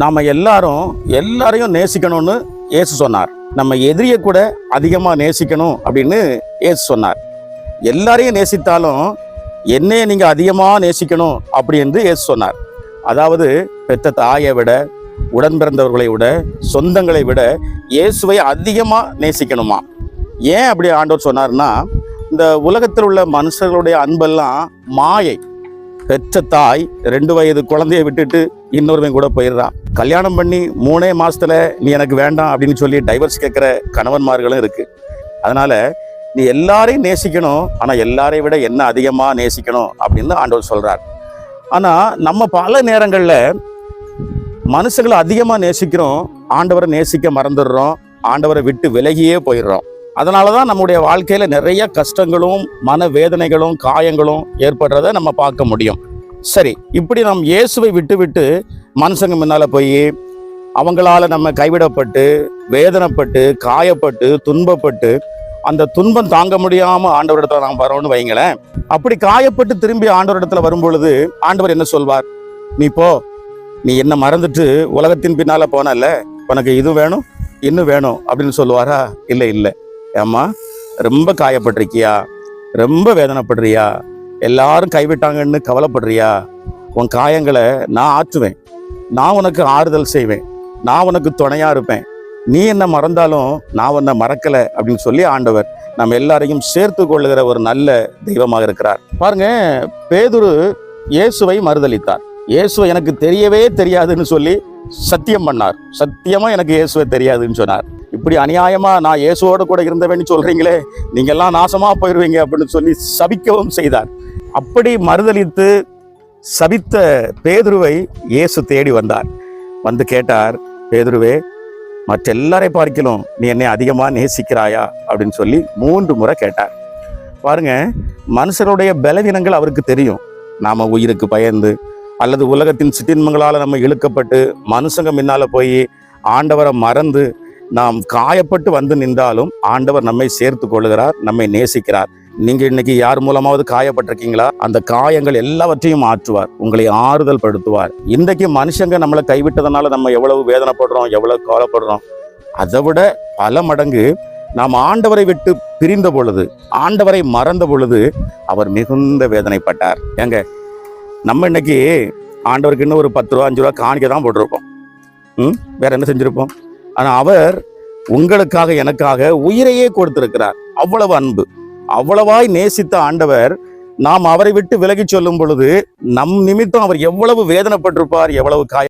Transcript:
நாம் எல்லாரும் எல்லாரையும் நேசிக்கணும்னு ஏசு சொன்னார். நம்ம எதிரியை கூட அதிகமாக நேசிக்கணும் அப்படின்னு ஏசு சொன்னார். எல்லாரையும் நேசித்தாலும் என்னைய நீங்கள் அதிகமாக நேசிக்கணும் அப்படி என்று ஏசு சொன்னார். அதாவது பெத்த தாயை விட உடன் பிறந்தவர்களை விட சொந்தங்களை விட இயேசுவை அதிகமாக நேசிக்கணுமா? ஏன் அப்படி ஆண்டவர் சொன்னார்னா இந்த உலகத்தில் உள்ள மனுஷர்களுடைய அன்பெல்லாம் மாயை. பெற்ற தாய் ரெண்டு வயது குழந்தைய விட்டுட்டு இன்னொருவன் கூட போயிடுறான் கல்யாணம் பண்ணி மூணே மாசத்துல நீ எனக்கு வேண்டாம் அப்படின்னு சொல்லி டைவர்ஸ் கேட்குற கணவன்மார்களும் இருக்கு. அதனால நீ எல்லாரையும் நேசிக்கணும் ஆனால் எல்லாரையும் விட என்ன அதிகமாக நேசிக்கணும் அப்படின்னு ஆண்டவர் சொல்கிறார் ஆனால் நம்ம பல நேரங்களில் மனுஷங்களை அதிகமாக நேசிக்கிறோம் ஆண்டவரை நேசிக்க மறந்துடுறோம் ஆண்டவரை விட்டு விலகியே போயிடுறோம். அதனால தான் நம்முடைய வாழ்க்கையில் நிறைய கஷ்டங்களும் மன வேதனைகளும் காயங்களும் ஏற்படுறத நம்ம பார்க்க முடியும். சரி இப்படி நாம் இயேசுவை விட்டு விட்டு மனுஷங்க முன்னால் போய் அவங்களால நம்ம கைவிடப்பட்டு வேதனைப்பட்டு காயப்பட்டு துன்பப்பட்டு அந்த துன்பம் தாங்க முடியாம ஆண்டவரிடத்துல நாம் வரோம்னு வைங்களேன். அப்படி காயப்பட்டு திரும்பி ஆண்டவரிடத்துல வரும் பொழுது ஆண்டவர் என்ன சொல்வார்? நீ போ. நீ என்ன மறந்துட்டு உலகத்தின் பின்னால் போனல உனக்கு இது வேணும் இன்னும் வேணும் அப்படின்னு சொல்லுவாரா? இல்லை இல்லை. ஏம்மா ரொம்ப காயப்பட்டிருக்கியா? ரொம்ப வேதனைப்படுறியா? எல்லாரும் கைவிட்டாங்கன்னு கவலைப்படுறியா? உன் காயங்களை நான் ஆற்றுவேன். நான் உனக்கு ஆறுதல் செய்வேன். நான் உனக்கு துணையாக இருப்பேன். நீ என்ன மறந்தாலும் நான் உன்னை மறக்கலை அப்படின்னு சொல்லி ஆண்டவர் நம்ம எல்லாரையும் சேர்த்து கொள்ளுகிற ஒரு நல்ல தெய்வமாக இருக்கிறார். பாருங்க பேதுரு இயேசுவை மறுதளித்தார் இயேசுவை எனக்கு தெரியவே தெரியாதுன்னு சொல்லி சத்தியம் பண்ணார். சத்தியமாக எனக்கு இயேசுவை தெரியாதுன்னு சொன்னார். இப்படி அநியாயமா நான் இயேசுவோடு கூட இருந்தவேன்னு சொல்றீங்களே நீங்கெல்லாம் நாசமாக நாசமா அப்படின்னு சொல்லி சபிக்கவும் செய்தார். அப்படி மறுதலித்து சபித்த பேதுருவை இயேசு தேடி வந்தார். வந்து கேட்டார் பேதுருவே மற்ற எல்லாரை பார்க்கலாம் நீ என்னை அதிகமாக நேசிக்கிறாயா? அப்படின்னு சொல்லி மூன்று முறை கேட்டார். பாருங்க மனுஷருடைய பலவீனங்கள் அவருக்கு தெரியும். நாம் உயிருக்கு பயந்து அல்லது உலகத்தின் சிற்றின்மங்களால் நம்ம இழுக்கப்பட்டு மனுஷங்க முன்னால் போய் ஆண்டவரை மறந்து நாம் காயப்பட்டு வந்து நின்றாலும் ஆண்டவர் நம்மை சேர்த்து கொள்கிறார் நம்மை நேசிக்கிறார். நீங்க இன்னைக்கு யார் மூலமாவது காயப்பட்டிருக்கீங்களா? அந்த காயங்கள் எல்லாவற்றையும் மாற்றுவார் உங்களை ஆறுதல் படுத்துவார். இன்றைக்கு மனுஷங்க நம்மளை கைவிட்டதுனால நம்ம எவ்வளவு வேதனைப்படுறோம் எவ்வளவு கவலைப்படுறோம். அதை விட பல மடங்கு நாம் ஆண்டவரை விட்டு பிரிந்த பொழுது ஆண்டவரை மறந்த பொழுது அவர் மிகுந்த வேதனைப்பட்டார். ஏங்க நம்ம இன்னைக்கு ஆண்டவருக்கு இன்னும் ஒரு பத்து ரூபா அஞ்சு ரூபா காணிக்க தான் போட்டிருப்போம். ம் வேற என்ன செஞ்சுருப்போம்? ஆனா அவர் உங்களுக்காக எனக்காக உயிரையே கொடுத்திருக்கிறார். அவ்வளவு அன்பு. அவ்வளவாய் நேசித்த ஆண்டவர் நாம் அவரை விட்டு விலகி சொல்லும் பொழுது நம் நிமித்தம் அவர் எவ்வளவு வேதனைப்பட்டிருப்பார் எவ்வளவு காய